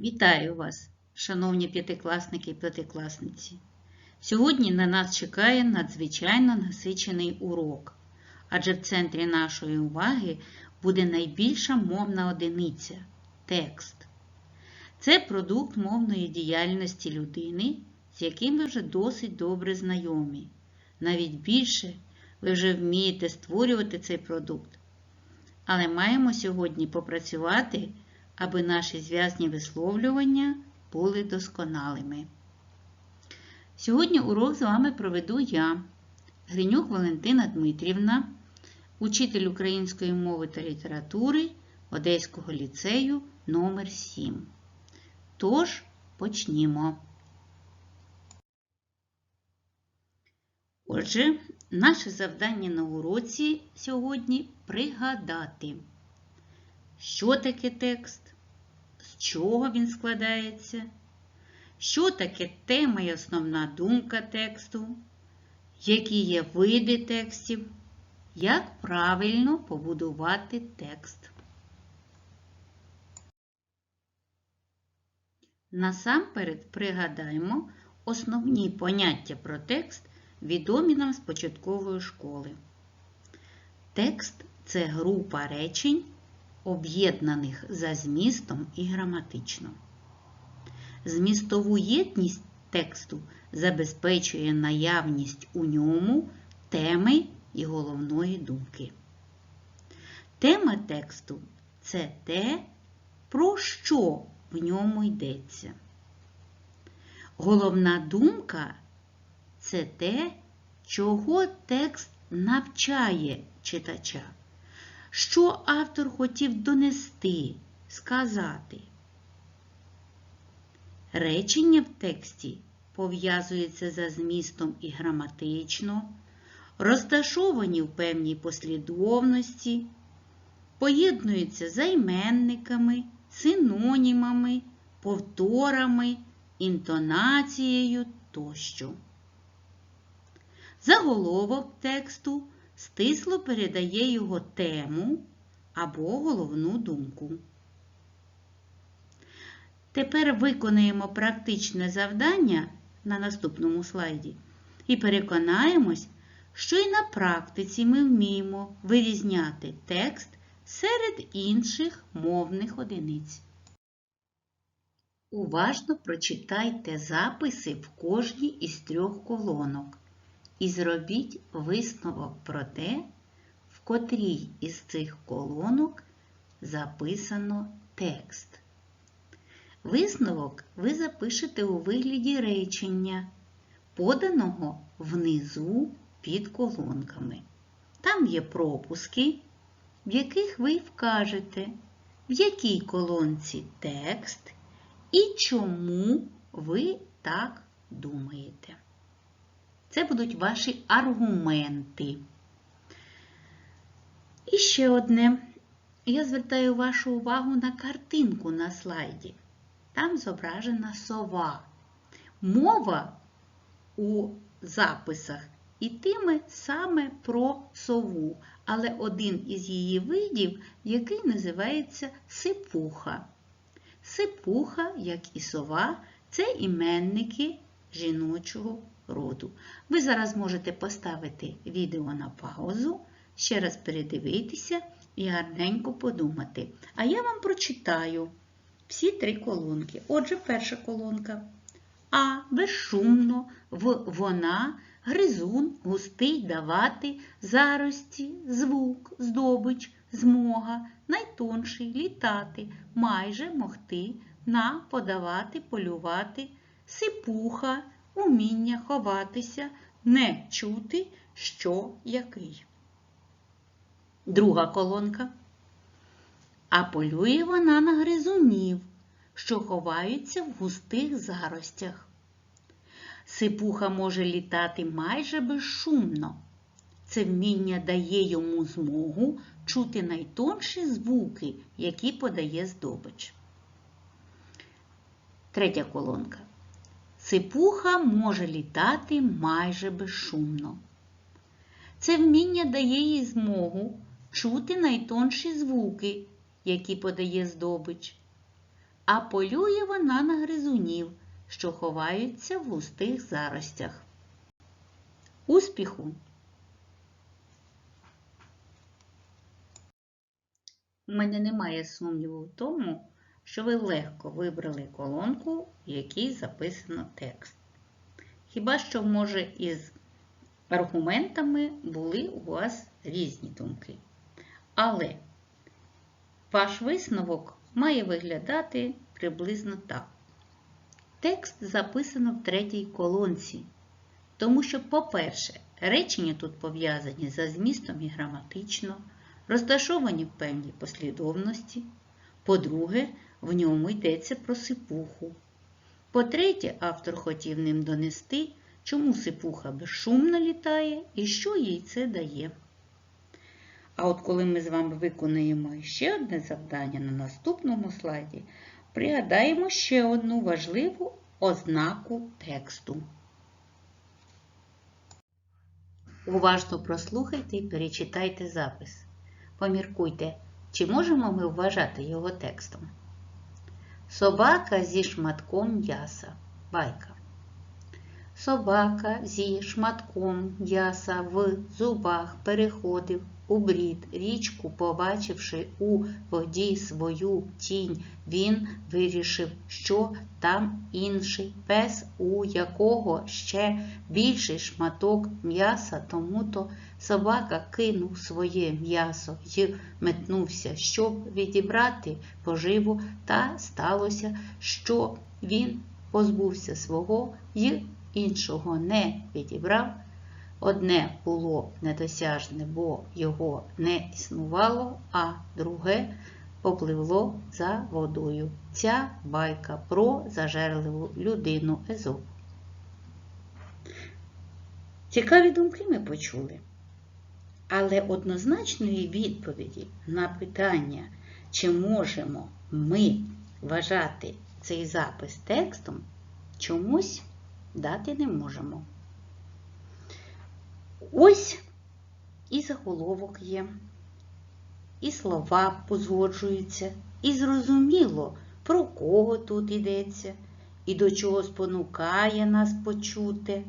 Вітаю вас, шановні п'ятикласники і п'ятикласниці. Сьогодні на нас чекає надзвичайно насичений урок, адже в центрі нашої уваги буде найбільша мовна одиниця текст. Це продукт мовної діяльності людини, з яким ви вже досить добре знайомі. Навіть більше ви вже вмієте створювати цей продукт. Але маємо сьогодні попрацювати, аби наші зв'язні висловлювання були досконалими. Сьогодні урок з вами проведу я, Гринюк Валентина Дмитрівна, учитель української мови та літератури Одеського ліцею номер 7 Тож, почнімо. Отже, наше завдання на уроці сьогодні пригадати, що таке текст, чого він складається, що таке тема і основна думка тексту, які є види текстів, як правильно побудувати текст. Насамперед пригадаємо основні поняття про текст, відомі нам з початкової школи. Текст це група речень, об'єднаних за змістом і граматично. Змістову єдність тексту забезпечує наявність у ньому теми і головної думки. Тема тексту це те, про що в ньому йдеться. Головна думка це те, чого текст навчає читача, що автор хотів донести, сказати. Речення в тексті пов'язуються за змістом і граматично, розташовані в певній послідовності, поєднуються займенниками, синонімами, повторами, інтонацією тощо. Заголовок тексту стисло передає його тему або головну думку. Тепер виконаємо практичне завдання на наступному слайді і переконаємось, що і на практиці ми вміємо вирізняти текст серед інших мовних одиниць. Уважно прочитайте записи в кожній із трьох колонок і зробіть висновок про те, в котрій із цих колонок записано текст. Висновок ви запишете у вигляді речення, поданого внизу під колонками. Там є пропуски, в яких ви вкажете, в якій колонці текст і чому ви так думаєте. Це будуть ваші аргументи. І ще одне. Я звертаю вашу увагу на картинку на слайді. Там зображена сова. Мова у записах ітиме саме про сову, але один із її видів, який називається сипуха. Сипуха, як і сова, це іменники жіночого роду. Ви зараз можете поставити відео на паузу, ще раз передивитися і гарненько подумати. А я вам прочитаю всі три колонки. Отже, перша колонка. А безшумно, в вона, гризун, густий давати, зарості, звук, здобич, змога, найтонший літати, майже могти, на подавати, полювати, сипуха, уміння ховатися, не чути, що який. Друга колонка. А полює вона на гризунів, що ховаються в густих заростях. Сипуха може літати майже безшумно. Це вміння дає йому змогу чути найтонші звуки, які подає здобич. Третя колонка. Сипуха може літати майже безшумно. Це вміння дає їй змогу чути найтонші звуки, які подає здобич. а полює вона на гризунів, що ховаються в густих заростях. Успіху! У мене немає сумніву в тому, що ви легко вибрали колонку, в якій записано текст. Хіба що, може, із аргументами були у вас різні думки. Але ваш висновок має виглядати приблизно так. Текст записано в третій колонці, тому що, по-перше, речення тут пов'язані за змістом і граматично, розташовані в певній послідовності. По-друге, в ньому йдеться про сипуху. По-третє, автор хотів ним донести, чому сипуха безшумно літає і що їй це дає. А от коли ми з вами виконуємо ще одне завдання на наступному слайді, пригадаємо ще одну важливу ознаку тексту. Уважно прослухайте і перечитайте запис. Поміркуйте, чи можемо ми вважати його текстом. Собака зі шматком м'яса. Байка. Собака зі шматком м'яса в зубах переходив у брід річку, побачивши у воді свою тінь, він вирішив, що там інший пес, у якого ще більший шматок м'яса, тому то собака кинув своє м'ясо й метнувся, щоб відібрати поживу, та сталося, що він позбувся свого й іншого не відібрав. Одне було недосяжне, бо його не існувало, а друге попливло за водою. Ця байка про зажерливу людину Езоп. Цікаві думки ми почули. Але однозначної відповіді на питання, чи можемо ми вважати цей запис текстом, чомусь дати не можемо. Ось і заголовок є, і слова позгоджуються, і зрозуміло, про кого тут йдеться, і до чого спонукає нас почути.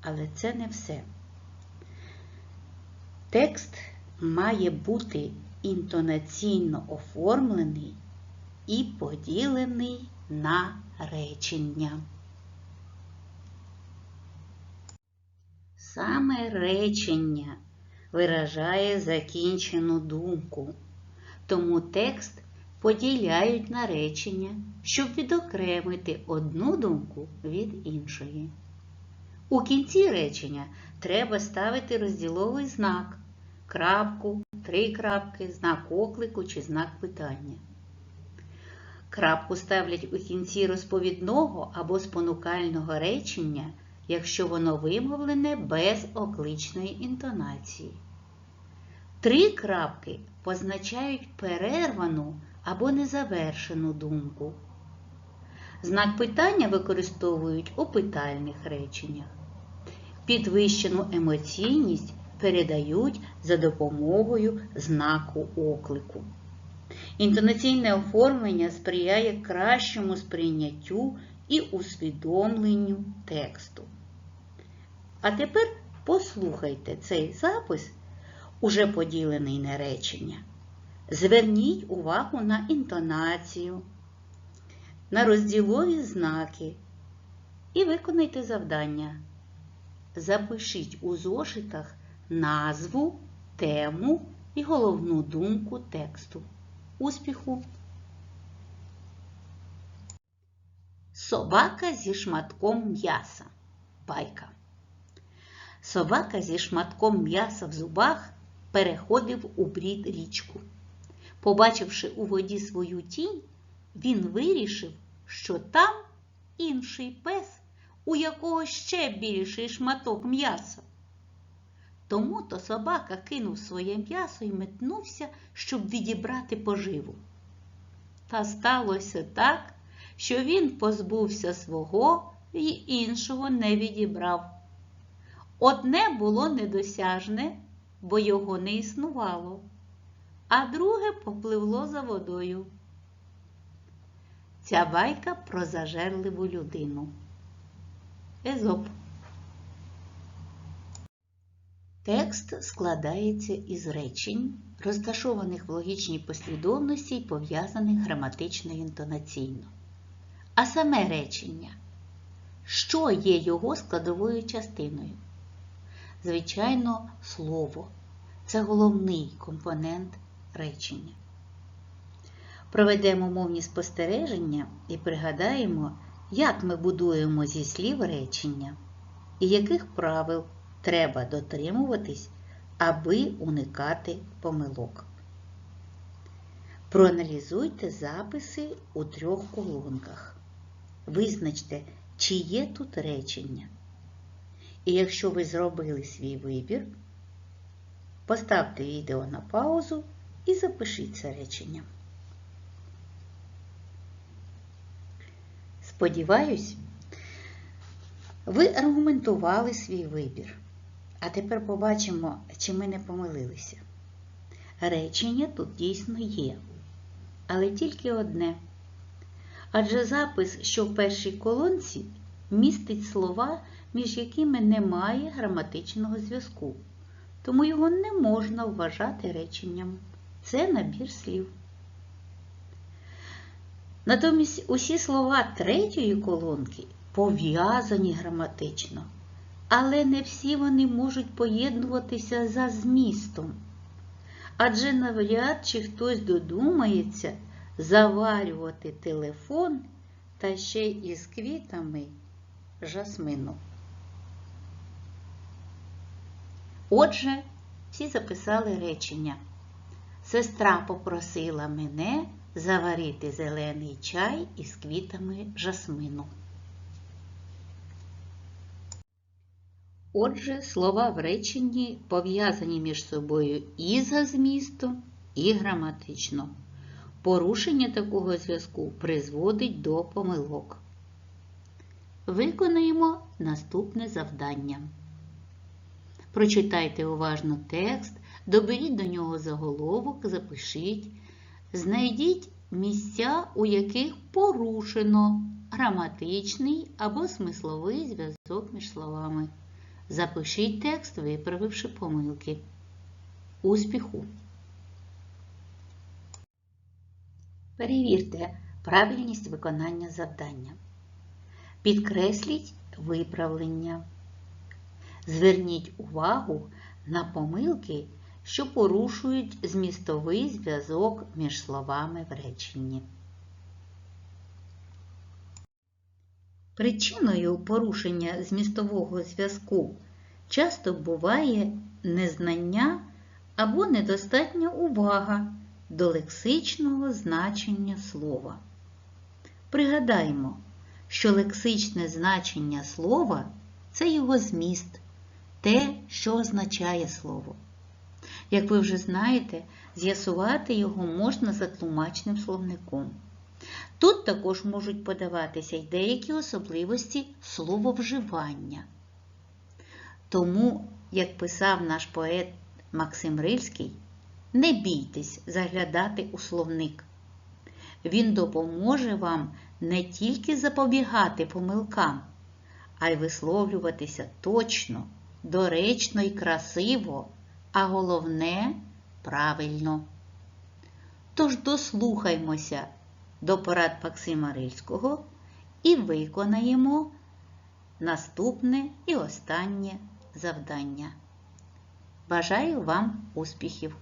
Але це не все. Текст має бути інтонаційно оформлений і поділений на речення. Саме речення виражає закінчену думку, тому текст поділяють на речення, щоб відокремити одну думку від іншої. У кінці речення треба ставити розділовий знак, крапку, три крапки, знак оклику чи знак питання. Крапку ставлять у кінці розповідного або спонукального речення якщо воно вимовлене без окличної інтонації. Три крапки позначають перервану або незавершену думку. Знак питання використовують у питальних реченнях. Підвищену емоційність передають за допомогою знаку оклику. Інтонаційне оформлення сприяє кращому сприйняттю і усвідомленню тексту. А тепер послухайте цей запис, уже поділений на речення. Зверніть увагу на інтонацію, на розділові знаки і виконайте завдання. Запишіть у зошитах назву, тему і головну думку тексту. Успіху! Собака зі шматком м'яса. Байка. Собака зі шматком м'яса в зубах переходив у брід річку. Побачивши у воді свою тінь, він вирішив, що там інший пес, у якого ще більший шматок м'яса. Тому то собака кинув своє м'ясо і метнувся, щоб відібрати поживу. Та сталося так, що він позбувся свого і іншого не відібрав. Одне було недосяжне, бо його не існувало, а друге попливло за водою. Ця байка про зажерливу людину. Езоп. Текст складається із речень, розташованих в логічній послідовності і пов'язаних граматично інтонаційно. А саме речення, що є його складовою частиною? Звичайно, слово це головний компонент речення. Проведемо мовні спостереження і пригадаємо, як ми будуємо зі слів речення і яких правил треба дотримуватись, аби уникати помилок. Проаналізуйте записи у трьох колонках. Визначте, чи є тут речення. І якщо ви зробили свій вибір, поставте відео на паузу і запишіть це речення. Сподіваюсь, ви аргументували свій вибір. А тепер побачимо, чи ми не помилилися. Речення тут дійсно є, але тільки одне. Адже запис, що в першій колонці, містить слова, між якими немає граматичного зв'язку, тому його не можна вважати реченням. Це набір слів. Натомість усі слова третьої колонки пов'язані граматично, але не всі вони можуть поєднуватися за змістом. Адже навряд чи хтось додумається заварювати телефон та ще із квітами жасмину. Отже, всі записали речення. Сестра попросила мене заварити зелений чай із квітами жасмину. Отже, слова в реченні пов'язані між собою і за змістом, і граматично. Порушення такого зв'язку призводить до помилок. Виконаємо наступне завдання. Прочитайте уважно текст, доберіть до нього заголовок, запишіть, знайдіть місця, у яких порушено граматичний або смисловий зв'язок між словами. Запишіть текст, виправивши помилки. Успіху! Перевірте правильність виконання завдання. Підкресліть виправлення. Зверніть увагу на помилки, що порушують змістовий зв'язок між словами в реченні. Причиною порушення змістового зв'язку часто буває незнання або недостатня увага до лексичного значення слова. Пригадаймо, що лексичне значення слова це його зміст, те, що означає слово. Як ви вже знаєте, з'ясувати його можна за тлумачним словником. Тут також можуть подаватися й деякі особливості слововживання. Тому, як писав наш поет Максим Рильський, не бійтесь заглядати у словник. Він допоможе вам не тільки запобігати помилкам, а й висловлюватися точно, доречно і красиво, а головне правильно. Тож дослухаймося до порад Максима Рильського і виконаємо наступне і останнє завдання. Бажаю вам успіхів!